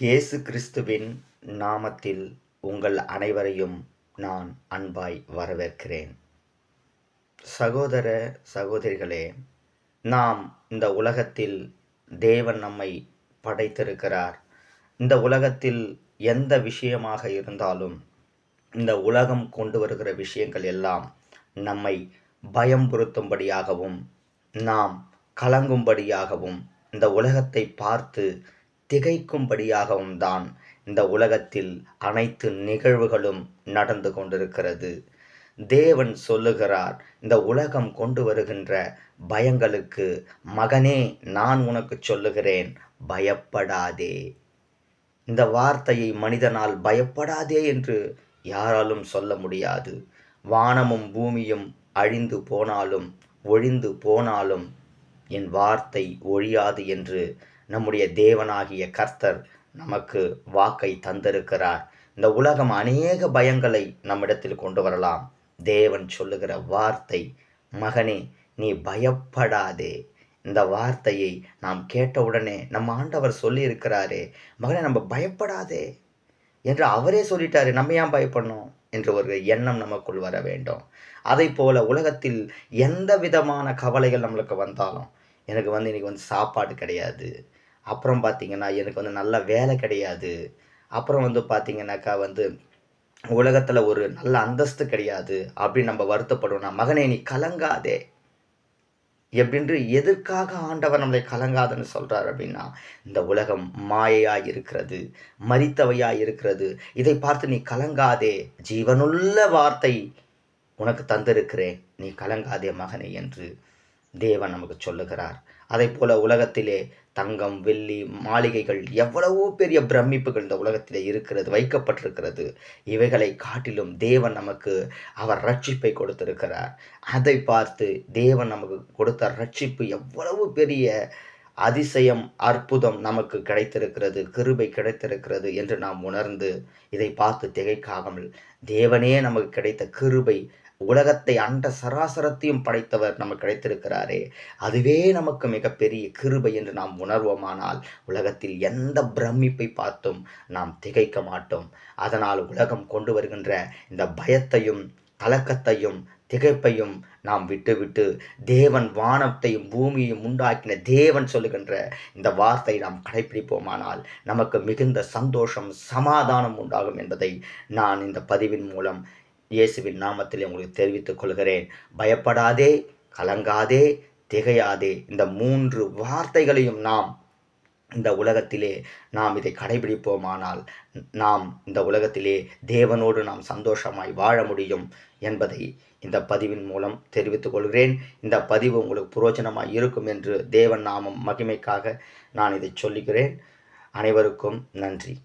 இயேசு கிறிஸ்துவின் நாமத்தில் உங்கள் அனைவரையும் நான் அன்பாய் வரவேற்கிறேன். சகோதர சகோதரிகளே நாம் இந்த உலகத்தில் தேவன் நம்மை படைத்திருக்கிறார். இந்த உலகத்தில் எந்த விஷயமாக இருந்தாலும் இந்த உலகம் கொண்டு வருகிற விஷயங்கள் எல்லாம் நம்மை பயம்புறுத்தும்படியாகவும் நாம் கலங்கும்படியாகவும் இந்த உலகத்தை பார்த்து திகைக்கும்படியாகவும் தான் இந்த உலகத்தில் அனைத்து நிகழ்வுகளும் நடந்து கொண்டிருக்கிறது. தேவன் சொல்லுகிறார் இந்த உலகம் கொண்டு வருகின்ற பயங்களுக்கு மகனே நான் உனக்கு சொல்லுகிறேன் பயப்படாதே. இந்த வார்த்தையை மனிதனால் பயப்படாதே என்று யாராலும் சொல்ல முடியாது. வானமும் பூமியும் அழிந்து போனாலும் ஒழிந்து போனாலும் என் வார்த்தை ஒழியாது என்று நம்முடைய தேவனாகிய கர்த்தர் நமக்கு வாக்கை தந்திருக்கிறார். இந்த உலகம் அநேக பயங்களை நம்மிடத்தில் கொண்டு வரலாம். தேவன் சொல்லுகிற வார்த்தை மகனே நீ பயப்படாதே. இந்த வார்த்தையை நாம் கேட்டவுடனே நம்ம ஆண்டவர் சொல்லியிருக்கிறாரே மகனே நம்ம பயப்படாதே. என்று அவரே சொல்லிட்டாரு நம்ம ஏன் பயப்படணும்? என்ற ஒரு எண்ணம் நமக்குள் வர வேண்டும். அதை போல உலகத்தில் எந்த விதமான கவலைகள் நம்மளுக்கு வந்தாலும் எனக்கு வந்து இன்னைக்கு வந்து சாப்பாடு கிடையாது. அப்புறம் பார்த்தீங்கன்னா எனக்கு வந்து நல்ல வேலை கிடையாது. அப்புறம் வந்து பார்த்தீங்கன்னாக்கா வந்து உலகத்தில் ஒரு நல்ல அந்தஸ்து கிடையாது அப்படின்னு நம்ம வருத்தப்படுவோம் மகனே நீ கலங்காதே. எப்படின்று எதற்காக ஆண்டவர் நம்மளை கலங்காதுன்னு சொல்கிறார் அப்படின்னா இந்த உலகம் மாயையாக இருக்கிறது மறித்தவையாக இருக்கிறது இதை பார்த்து நீ கலங்காதே. ஜீவனுள்ள வார்த்தை உனக்கு தந்திருக்கிறேன். நீ கலங்காதே மகனே என்று தேவன் நமக்கு சொல்லுகிறார். அதை போல உலகத்திலே தங்கம் வெள்ளி மாளிகைகள் எவ்வளவோ பெரிய பிரமிப்புகள் இந்த உலகத்திலே இருக்கிறது வைக்கப்பட்டிருக்கிறது. இவைகளை காட்டிலும் தேவன் நமக்கு அவர் ரட்சிப்பை கொடுத்திருக்கிறார். அதை பார்த்து தேவன் நமக்கு கொடுத்த ரட்சிப்பு எவ்வளவு பெரிய அதிசயம் அற்புதம் நமக்கு கிடைத்திருக்கிறது கிருபை கிடைத்திருக்கிறது என்று நாம் உணர்ந்து இதை பார்த்து திகைக்காமல் தேவனே நமக்கு கிடைத்த கிருபை உலகத்தை அண்ட சராசரத்தையும் படைத்தவர் நமக்கு கிடைத்திருக்கிறாரே. அதுவே நமக்கு மிகப்பெரிய கிருபை என்று நாம் உணர்வோமானால் உலகத்தில் எந்த பிரமிப்பை பார்த்தும் நாம் திகைக்க மாட்டோம். அதனால் உலகம் கொண்டு வருகின்ற இந்த பயத்தையும் கலக்கத்தையும் திகைப்பையும் நாம் விட்டுவிட்டு தேவன் வானத்தையும் பூமியையும் உண்டாக்கின தேவன் சொல்லுகின்ற இந்த வார்த்தை நாம் கடைபிடிப்போமானால் நமக்கு மிகுந்த சந்தோஷம் சமாதானம் உண்டாகும் என்பதை நான் இந்த பதிவின் மூலம் இயேசுவின் நாமத்தில் உங்களுக்கு தெரிவித்துக் கொள்கிறேன். பயப்படாதே கலங்காதே திகையாதே. இந்த மூன்று வார்த்தைகளையும் நாம் இந்த உலகத்திலே நாம் இதை கடைபிடிப்போமானால் நாம் இந்த உலகத்திலே தேவனோடு நாம் சந்தோஷமாய் வாழ முடியும் என்பதை இந்த பதிவின் மூலம் தெரிவித்துக் கொள்கிறேன். இந்த பதிவு உங்களுக்கு புரோஜனமாக இருக்கும் என்று தேவன் நாமம் மகிமைக்காக நான் இதை சொல்லுகிறேன். அனைவருக்கும் நன்றி.